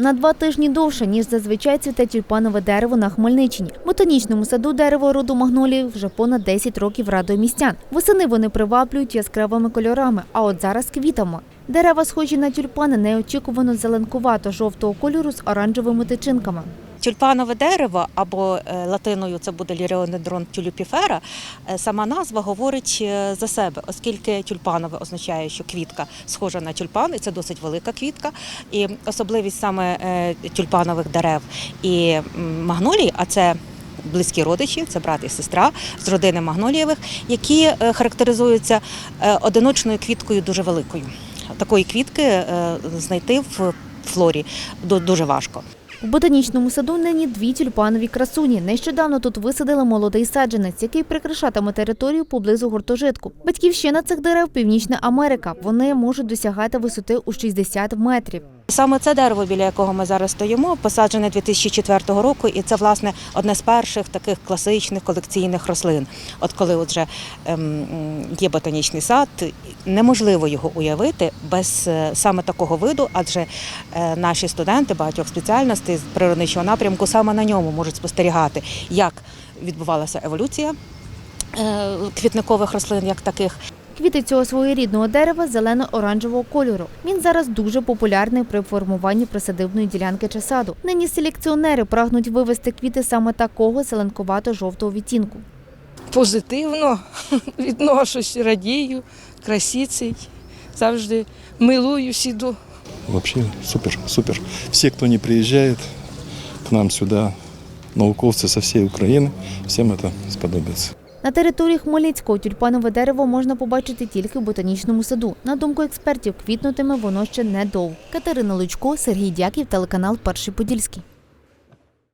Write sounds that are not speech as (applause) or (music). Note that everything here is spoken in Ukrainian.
На два тижні довше, ніж зазвичай цвіте тюльпанове дерево на Хмельниччині. Ботанічному саду дерево роду магнолії вже понад 10 років радує містян. Восени вони приваблюють яскравими кольорами, а от зараз квітами. Дерева, схожі на тюльпани, неочікувано зеленкувато жовтого кольору з оранжевими тичинками. Тюльпанове дерево або е, латиною це буде ліріонедрон тюлюпіфера. е, Сама назва говорить е, за себе, оскільки тюльпанове означає, що квітка схожа на тюльпан, і це досить велика квітка. І особливість саме тюльпанових дерев і магнолій, а це близькі родичі, це брат і сестра з родини магнолієвих, які характеризуються одиночною квіткою дуже великою. Такої квітки знайти в флорі ду- дуже важко. У ботанічному саду нині дві тюльпанові красуні. Нещодавно тут висадили молодий саджанець, який прикрашатиме територію поблизу гуртожитку. Батьківщина цих дерев Північна Америка. Вони можуть досягати висоти у 60 метрів. Саме це дерево, біля якого ми зараз стоїмо, посаджене 2004 року, і це власне одне з перших таких класичних колекційних рослин. От коли от вже ем, є ботанічний сад, неможливо його уявити без е, саме такого виду, адже е, наші студенти багатьох спеціальностей з природничого напрямку саме на ньому можуть спостерігати, як відбувалася еволюція е, квітникових рослин, як таких, Квіти цього своєрідного дерева зелено-оранжевого кольору. Він зараз дуже популярний при формуванні присадибної ділянки чи саду. Нині селекціонери прагнуть вивести квіти саме такого зеленкувато-жовтого відтінку. позитивно (laughs) відношусь, радію, красицей, завжди милуюсь іду. Вообще супер, супер. Все, кто не приезжает к нам сюда, науковцы со всей Украины, всем это сподобится. На території Хмельницького тюльпанове дерево можна побачити тільки в ботанічному саду. На думку експертів, квітнутиме воно ще недовго. Катерина Лучко, Сергій Дяків, телеканал Перший Подільський.